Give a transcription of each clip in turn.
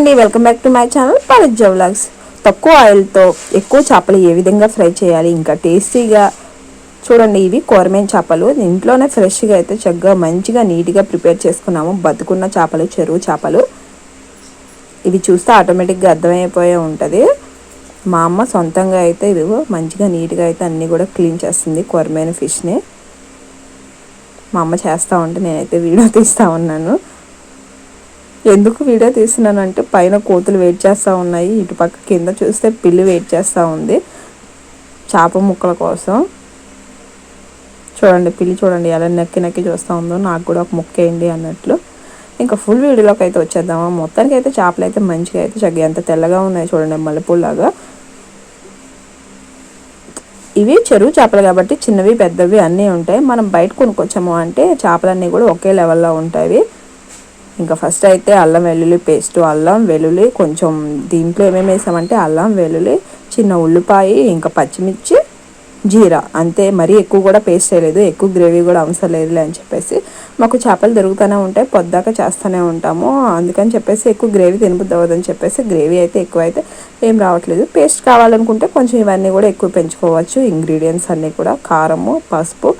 అండి welcome back to my channel Paraj vlogs. తక్కువ ఆయిల్తో ఎక్కువ చేపలు ఏ విధంగా ఫ్రై చేయాలి? ఇంకా టేస్టీగా చూడండి ఇవి కూరమైన చేపలు. ఇంట్లోనే ఫ్రెష్గా అయితే చక్కగా మంచిగా నీట్గా ప్రిపేర్ చేసుకున్నాము. బతుకున్న చేపలు చెరువు చేపలు. ఇవి చూస్తే ఆటోమేటిక్గా అర్థమైపోయే ఉంటుంది. మా అమ్మ సొంతంగా అయితే ఇవి మంచిగా నీట్గా అయితే అన్నీ కూడా క్లీన్ చేస్తుంది కూరమైన ఫిష్ని. మా అమ్మ చేస్తూ ఉంటే నేనైతే వీడియో తీస్తూ ఉన్నాను. ఎందుకు వీడియో తీస్తున్నానంటే పైన కోతులు వెయిట్ చేస్తూ ఉన్నాయి. ఇటుపక్క కింద చూస్తే పిల్లి వెయిట్ చేస్తూ ఉంది. చేప ముక్కల కోసం. చూడండి పిల్లి చూడండి ఎలా నక్కి నక్కి చూస్తూ ఉందో. నాకు కూడా ఒక ముక్క వేయండి అన్నట్లు. ఇంకా ఫుల్ వీడియోలోకి అయితే వచ్చేద్దామా? మొత్తానికి అయితే చేపలు అయితే మంచిగా అయితే చక్కగా ఎంత తెల్లగా ఉన్నాయి చూడండి మల్లెపూలాగా ఇవి చెరువు చేపలు కాబట్టి చిన్నవి పెద్దవి అన్నీ ఉంటాయి. మనం బయట కొనుక్కొచ్చాము అంటే చేపలన్నీ కూడా ఒకే లెవెల్లో ఉంటాయి. ఇంకా ఫస్ట్ అయితే అల్లం వెల్లుల్లి పేస్ట్ అల్లం వెల్లుల్లి కొంచెం దీంట్లో ఏమేమి వేసామంటే అల్లం వెల్లుల్లి చిన్న ఉల్లిపాయ ఇంకా పచ్చిమిర్చి జీరా. అంతే మరీ ఎక్కువ కూడా పేస్ట్ వేయలేదు ఎక్కువ గ్రేవీ కూడా అవసరం లేదులే అని చెప్పేసి మాకు చేపలు దొరుకుతూనే ఉంటాయి పొద్దాక చేస్తూనే ఉంటాము. అందుకని చెప్పేసి ఎక్కువ గ్రేవీ తినబుద్దవద్దని చెప్పేసి గ్రేవీ అయితే ఎక్కువ అయితే ఏం రావట్లేదు. పేస్ట్ కావాలనుకుంటే కొంచెం ఇవన్నీ కూడా ఎక్కువ పెంచుకోవచ్చు. ఇంగ్రీడియంట్స్ అన్నీ కూడా కారము పసుపు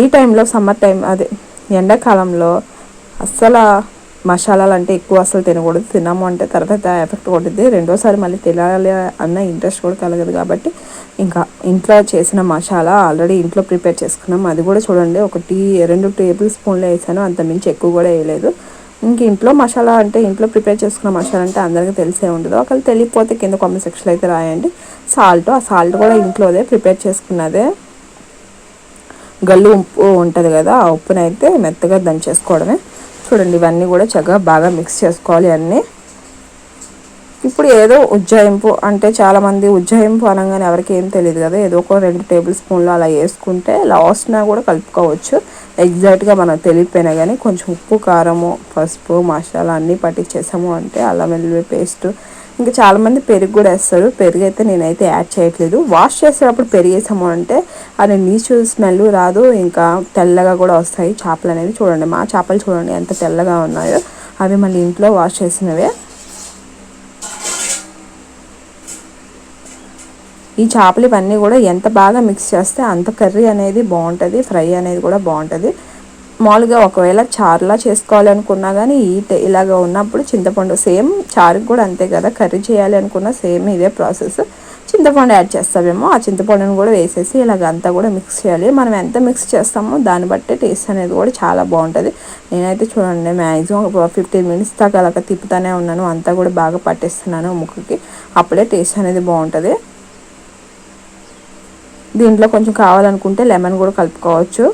ఈ టైంలో సమ్మర్ టైం అదే ఎండాకాలంలో అస్సలు మసాలాలు అంటే ఎక్కువ అసలు తినకూడదు. తిన్నాము అంటే తర్వాత ఎఫెక్ట్ కొట్టింది రెండోసారి మళ్ళీ తినాలి అన్న ఇంట్రెస్ట్ కూడా కలగదు కాబట్టి ఇంకా ఇంట్లో చేసిన మసాలా ఆల్రెడీ ఇంట్లో ప్రిపేర్ చేసుకున్నాం. అది కూడా చూడండి ఒకటి రెండు టేబుల్ స్పూన్లు వేసాను. అంత మించి ఎక్కువ కూడా వేయలేదు. ఇంక ఇంట్లో మసాలా అంటే ఇంట్లో ప్రిపేర్ చేసుకున్న మసాలా అంటే అందరికీ తెలిసే ఉండదు. ఒకవేళ తెలియకపోతే కింద కామెంట్ సెక్షన్లో అయితే రాయండి. సాల్ట్ ఆ సాల్ట్ కూడా ఇంట్లోదే ప్రిపేర్ చేసుకున్నదే. గల్లు ఉప్పు ఉంటుంది కదా ఆ ఉప్పునైతే మెత్తగా దంచేసుకోవడమే. చూడండి ఇవన్నీ కూడా చక్కగా బాగా మిక్స్ చేసుకోవాలి అన్నీ. ఇప్పుడు ఏదో ఉజ్జాయింపు అంటే చాలామంది ఉజ్జాయింపు అనగానే ఎవరికి ఏం తెలియదు కదా ఏదో ఒక రెండు టేబుల్ స్పూన్లు అలా వేసుకుంటే లాస్ట్న కూడా కలుపుకోవచ్చు. ఎగ్జాక్ట్గా మనం తెలియపోయినా కానీ కొంచెం ఉప్పు కారము పసుపు మసాలా అన్నీ పట్టించేసాము అంటే అల్లం వెల్లుల్లి పేస్ట్ ఇంకా చాలామంది పెరుగు కూడా వేస్తారు. పెరుగు అయితే నేనైతే యాడ్ చేయట్లేదు. వాష్ చేసేటప్పుడు పెరిగేసాము అంటే అది నీచు స్మెల్ రాదు. ఇంకా తెల్లగా కూడా వస్తాయి. చేపలు అనేవి చూడండి. మా చేపలు చూడండి ఎంత తెల్లగా ఉన్నాయో. అవి మళ్ళీ ఇంట్లో వాష్ చేసినవే. ఈ చేపలు ఇవన్నీ కూడా ఎంత బాగా మిక్స్ చేస్తే అంత కర్రీ అనేది బాగుంటుంది. ఫ్రై అనేది కూడా బాగుంటుంది. మామూలుగా ఒకవేళ చారులా చేసుకోవాలి అనుకున్నా కానీ ఈ ఇలాగ ఉన్నప్పుడు చింతపండు సేమ్ చారుకి కూడా అంతే కదా కర్రీ చేయాలి అనుకున్నా సేమ్ ఇదే ప్రాసెస్. చింతపండు యాడ్ చేస్తామేమో ఆ చింతపండును కూడా వేసేసి ఇలాగ అంతా కూడా మిక్స్ చేయాలి. మనం ఎంత మిక్స్ చేస్తామో దాన్ని బట్టి టేస్ట్ అనేది కూడా చాలా బాగుంటుంది. నేనైతే చూడండి మ్యాక్సిమం ఒక ఫిఫ్టీన్ మినిట్స్ దాకా అలాగ తిప్పుతానే ఉన్నాను అంతా కూడా బాగా పట్టేస్తున్నాను ముక్కకి. అప్పుడే టేస్ట్ అనేది బాగుంటుంది. దీంట్లో కొంచెం కావాలనుకుంటే లెమన్ కూడా కలుపుకోవచ్చు.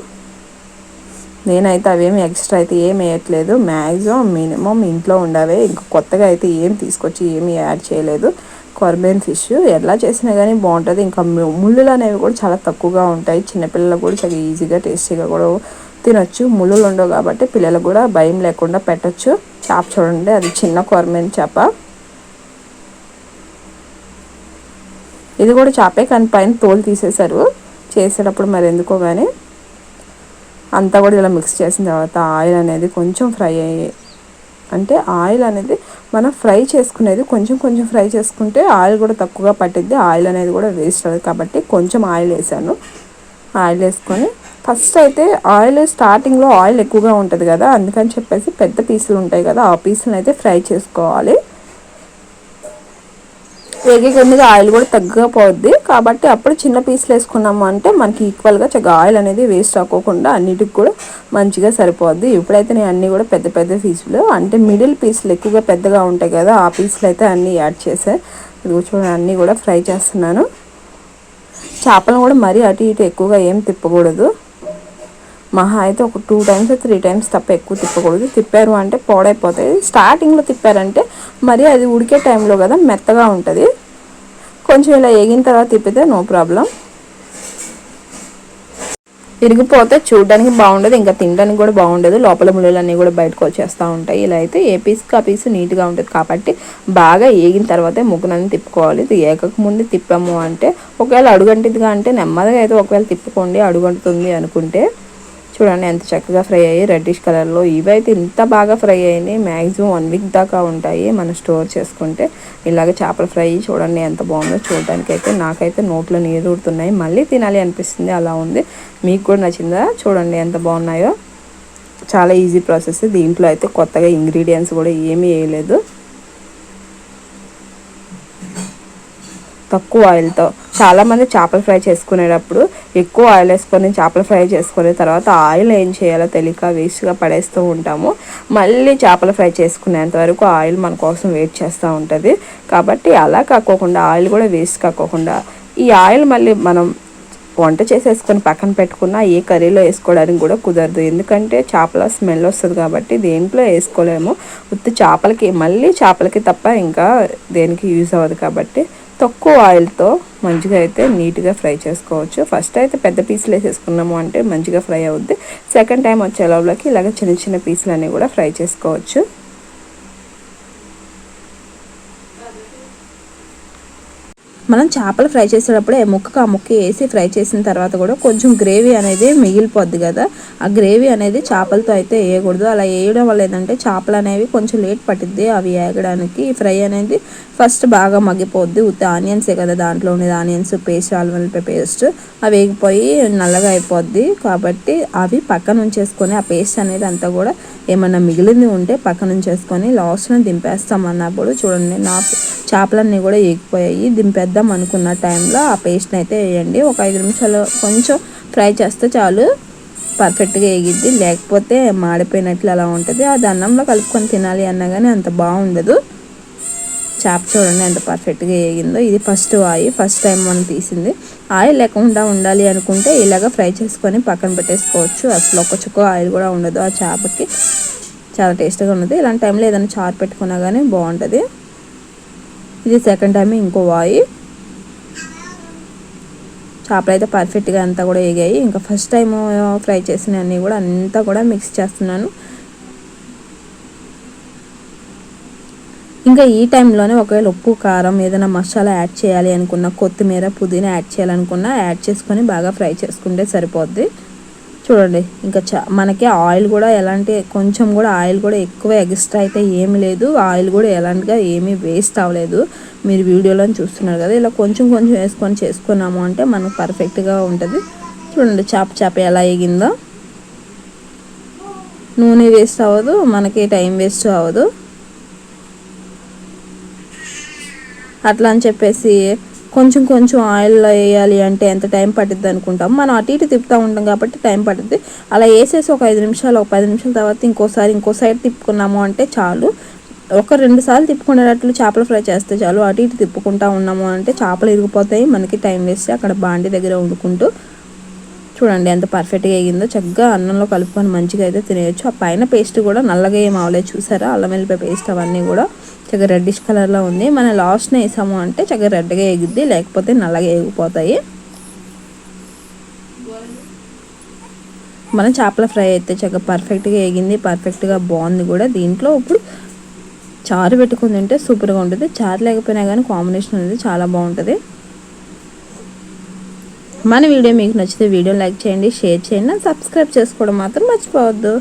నేనైతే అవేమి ఎక్స్ట్రా అయితే ఏం వేయట్లేదు. మ్యాక్సిమం మినిమం ఇంట్లో ఉండవే. ఇంకా కొత్తగా అయితే ఏం తీసుకొచ్చి ఏమీ యాడ్ చేయలేదు. కొరబేన్ ఫిష్ ఎలా చేసినా కానీ బాగుంటుంది. ఇంకా ముళ్ళులు అనేవి కూడా చాలా తక్కువగా ఉంటాయి. చిన్నపిల్లలు కూడా చాలా ఈజీగా టేస్టీగా కూడా తినొచ్చు. ముళ్ళులు ఉండవు కాబట్టి పిల్లలకు కూడా భయం లేకుండా పెట్టచ్చు. చేప చూడండి. అది చిన్న కొరమేన్ చేప. ఇది కూడా చేపే కానీ పైన తోలు తీసేశారు. చేసేటప్పుడు మరి ఎందుకో కానీ అంతా కూడా ఇలా మిక్స్ చేసిన తర్వాత ఆయిల్ అనేది కొంచెం ఫ్రై అయ్యి అంటే ఆయిల్ అనేది మనం ఫ్రై చేసుకునేది కొంచెం కొంచెం ఫ్రై చేసుకుంటే ఆయిల్ కూడా తక్కువగా పట్టిద్ది ఆయిల్ అనేది కూడా వేస్ట్ అవ్వదు. కాబట్టి కొంచెం ఆయిల్ వేసాను. ఆయిల్ వేసుకొని ఫస్ట్ అయితే ఆయిల్ స్టార్టింగ్లో ఆయిల్ ఎక్కువగా ఉంటుంది కదా అందుకని చెప్పేసి పెద్ద పీసులు ఉంటాయి కదా ఆ పీసులను అయితే ఫ్రై చేసుకోవాలి. వేగే ఆయిల్ కూడా తగ్గకపోద్ది కాబట్టి అప్పుడు చిన్న పీసులు వేసుకున్నాము అంటే మనకి ఈక్వల్గా చక్కగా ఆయిల్ అనేది వేస్ట్ అవ్వకుండా అన్నిటికి కూడా మంచిగా సరిపోద్ది. ఇప్పుడైతే నేను అన్నీ కూడా పెద్ద పెద్ద పీసులు అంటే మిడిల్ పీసులు ఎక్కువగా పెద్దగా ఉంటాయి కదా ఆ పీసులు అయితే అన్నీ యాడ్ చేసే. ఇది చూడండి అన్నీ కూడా ఫ్రై చేస్తున్నాను. చేపలను కూడా మరీ అటు ఇటు ఎక్కువగా ఏం తిప్పకూడదు. మహా అయితే ఒక టూ టైమ్స్ త్రీ టైమ్స్ తప్ప ఎక్కువ తిప్పకూడదు. తిప్పారు అంటే పాడైపోతాయి. స్టార్టింగ్లో తిప్పారంటే మరి అది ఉడికే టైంలో కదా మెత్తగా ఉంటుంది. కొంచెం ఇలా ఎగిన తర్వాత తిప్పితే నో ప్రాబ్లం. ఇరిగిపోతే చూడడానికి బాగుండదు ఇంకా తినడానికి కూడా బాగుండదు. లోపల ముళ్ళలన్నీ కూడా బయటకు వచ్చేస్తూ ఉంటాయి. ఇలా అయితే ఏ పీస్కి ఆ పీస్ నీట్గా ఉంటుంది కాబట్టి బాగా ఏగిన తర్వాతే ముగ్గునని తిప్పుకోవాలి. ఇది ఏకక ముందు తిప్పాము అంటే ఒకవేళ అడుగంటిదిగా అంటే నెమ్మదిగా అయితే ఒకవేళ తిప్పుకోండి అడుగంటుతుంది అనుకుంటే. చూడండి ఎంత చక్కగా ఫ్రై అయ్యి రెడ్డిష్ కలర్లో ఇవైతే ఇంత బాగా ఫ్రై అయ్యాయి మ్యాక్సిమం వన్ వీక్ దాకా ఉంటాయి మనం స్టోర్ చేసుకుంటే. ఇలాగ చేపల ఫ్రై చూడండి ఎంత బాగుందో చూడడానికి అయితే నాకైతే నోట్లో నీరు ఊరుతున్నాయి. మళ్ళీ తినాలి అనిపిస్తుంది. అలా ఉంది. మీకు కూడా నచ్చిందా? చూడండి ఎంత బాగున్నాయో. చాలా ఈజీ ప్రాసెస్ దీంట్లో అయితే కొత్తగా ఇంగ్రీడియంట్స్ కూడా ఏమీ వేయలేదు. తక్కువ ఆయిల్తో చాలామంది చేపలు ఫ్రై చేసుకునేటప్పుడు ఎక్కువ ఆయిల్ వేసుకొని చేపలు ఫ్రై చేసుకునే తర్వాత ఆయిల్ ఏం చేయాలో తెలియక వేస్ట్గా పడేస్తూ ఉంటాము. మళ్ళీ చేపలు ఫ్రై చేసుకునేంత వరకు ఆయిల్ మన కోసం వెయిట్ చేస్తూ ఉంటుంది. కాబట్టి అలా కాకోకుండా ఆయిల్ కూడా వేస్ట్ కాకోకుండా ఈ ఆయిల్ మళ్ళీ మనం వంట చేసేసుకొని పక్కన పెట్టుకున్న ఏ కర్రీలో వేసుకోవడానికి కూడా కుదరదు. ఎందుకంటే చేపల స్మెల్ వస్తుంది కాబట్టి దేంట్లో వేసుకోలేము. ఉత్తి చేపలకి మళ్ళీ చేపలకి తప్ప ఇంకా దేనికి యూజ్ అవ్వదు కాబట్టి తక్కువ ఆయిల్తో మంచిగా అయితే నీట్గా ఫ్రై చేసుకోవచ్చు. ఫస్ట్ అయితే పెద్ద పీసులు వేసేసుకున్నాము అంటే మంచిగా ఫ్రై అవుద్ది. సెకండ్ టైం వచ్చే లోపలకి ఇలాగ చిన్న చిన్న పీసులు అన్నీ కూడా ఫ్రై చేసుకోవచ్చు. మనం చేపలు ఫ్రై చేసేటప్పుడు ముక్కకు ఆ ముక్క వేసి ఫ్రై చేసిన తర్వాత కూడా కొంచెం గ్రేవీ అనేది మిగిలిపోద్ది కదా. ఆ గ్రేవీ అనేది చేపలతో అయితే వేయకూడదు. అలా వేయడం వల్ల ఏంటంటే చేపలు అనేవి కొంచెం లేట్ పట్టిద్ది. అవి వేగడానికి ఫ్రై అనేది ఫస్ట్ బాగా మగ్గిపోద్ది. ఉత్త ఆనియన్సే కదా దాంట్లో ఉండేది ఆనియన్స్ పేస్ట్ అల్లం పేస్ట్ అవి వేగిపోయి నల్లగా అయిపోద్ది. కాబట్టి అవి పక్కన ఉంచేసుకొని ఆ పేస్ట్ అనేది అంతా కూడా ఏమన్నా మిగిలింది ఉంటే పక్కన ఉంచేసుకొని లాస్ట్న దింపేస్తాం అన్నప్పుడు చూడండి నా చేపలన్నీ కూడా ఎగిపోయాయి దింపేద్దాం అనుకున్న టైంలో ఆ పేస్ట్ని అయితే వేయండి. ఒక ఐదు నిమిషాలు కొంచెం ఫ్రై చేస్తే చాలు. పర్ఫెక్ట్గా ఎగిద్ది లేకపోతే మాడిపోయినట్లు అలా ఉంటుంది. అది అన్నంలో కలుపుకొని తినాలి అన్నా కానీ అంత బాగుండదు. చేప చూడండి ఎంత పర్ఫెక్ట్గా వేగిందో ఇది ఫస్ట్ ఆయిల్ ఫస్ట్ టైం మనం తీసింది. ఆయిల్ లేకుండా ఉండాలి అనుకుంటే ఇలాగ ఫ్రై చేసుకొని పక్కన పెట్టేసుకోవచ్చు. అసలు ఒక చుక్క ఆయిల్ కూడా ఉండదు ఆ చేపకి. చాలా టేస్ట్గా ఉన్నది. ఇలాంటి టైంలో ఏదైనా చారు పెట్టుకున్నా కానీ బాగుంటుంది. ఇది సెకండ్ టైం ఇంకో వాయి. చేపలు అయితే పర్ఫెక్ట్గా అంతా కూడా వేగాయి. ఇంకా ఫస్ట్ టైం ఫ్రై చేసినవన్నీ కూడా అంతా కూడా మిక్స్ చేస్తున్నాను. ఇంకా ఈ టైంలోనే ఒకవేళ ఉప్పు కారం ఏదైనా మసాలా యాడ్ చేయాలి అనుకున్న కొత్తిమీర పుదీనా యాడ్ చేయాలనుకున్నా యాడ్ చేసుకొని బాగా ఫ్రై చేసుకుంటే సరిపోద్ది. చూడండి ఇంకా చా మనకి ఆయిల్ కూడా ఎలాంటి కొంచెం కూడా ఆయిల్ కూడా ఎక్కువ ఎక్స్ట్రా అయితే ఏమి లేదు. ఆయిల్ కూడా ఎలాంటిగా ఏమీ వేస్ట్ అవ్వలేదు. మీరు వీడియోలో చూస్తున్నారు కదా ఇలా కొంచెం కొంచెం వేసుకొని చేసుకున్నాము అంటే మనకు పర్ఫెక్ట్గా ఉంటుంది. చూడండి చేప చేప ఎలా ఎగిందో. నూనె వేస్ట్ అవ్వదు మనకి టైం వేస్ట్ అవ్వదు. అట్లా అని చెప్పేసి కొంచెం కొంచెం ఆయిల్లో వేయాలి అంటే ఎంత టైం పట్టిద్ది అనుకుంటాం. మనం అటు ఇటు తిప్పుతూ ఉంటాం కాబట్టి టైం పడుతుంది అలా వేసేసి ఒక ఐదు నిమిషాలు ఒక పది నిమిషాల తర్వాత ఇంకోసారి ఇంకో సైడ్ తిప్పుకున్నాము అంటే చాలు. ఒక రెండు సార్లు తిప్పుకునేటట్లు చేపలు ఫ్రై చేస్తే చాలు. అటు ఇటు తిప్పుకుంటా ఉన్నాము అంటే చేపలు ఇరిగిపోతాయి. మనకి టైం వేస్తే అక్కడ బాండి దగ్గర వండుకుంటూ చూడండి ఎంత పర్ఫెక్ట్గా వేగిందో. చక్కగా అన్నంలో కలుపుకొని మంచిగా అయితే తినేయచ్చు. ఆ పైన పేస్ట్ కూడా నల్లగా ఏం అవలేదు. చూసారా? అల్లం వెల్లిపాయ పేస్ట్ అవన్నీ కూడా. చక్కగా రెడ్డిష్ కలర్లో ఉంది. మనం లాస్ట్న వేసాము అంటే చక్కగా రెడ్గా ఎగిద్ది లేకపోతే నల్లగా ఎగిపోతాయి మన చేపల ఫ్రై అయితే చక్కగా పర్ఫెక్ట్గా ఎగింది పర్ఫెక్ట్గా బాగుంది కూడా. దీంట్లో ఇప్పుడు చారు పెట్టుకుని తింటే సూపర్గా ఉంటుంది. చారు లేకపోయినా కానీ కాంబినేషన్ అనేది చాలా బాగుంటుంది. మన వీడియో మీకు నచ్చితే వీడియో లైక్ చేయండి షేర్ చేయండి. సబ్స్క్రైబ్ చేసుకోవడం మాత్రం మర్చిపోవద్దు.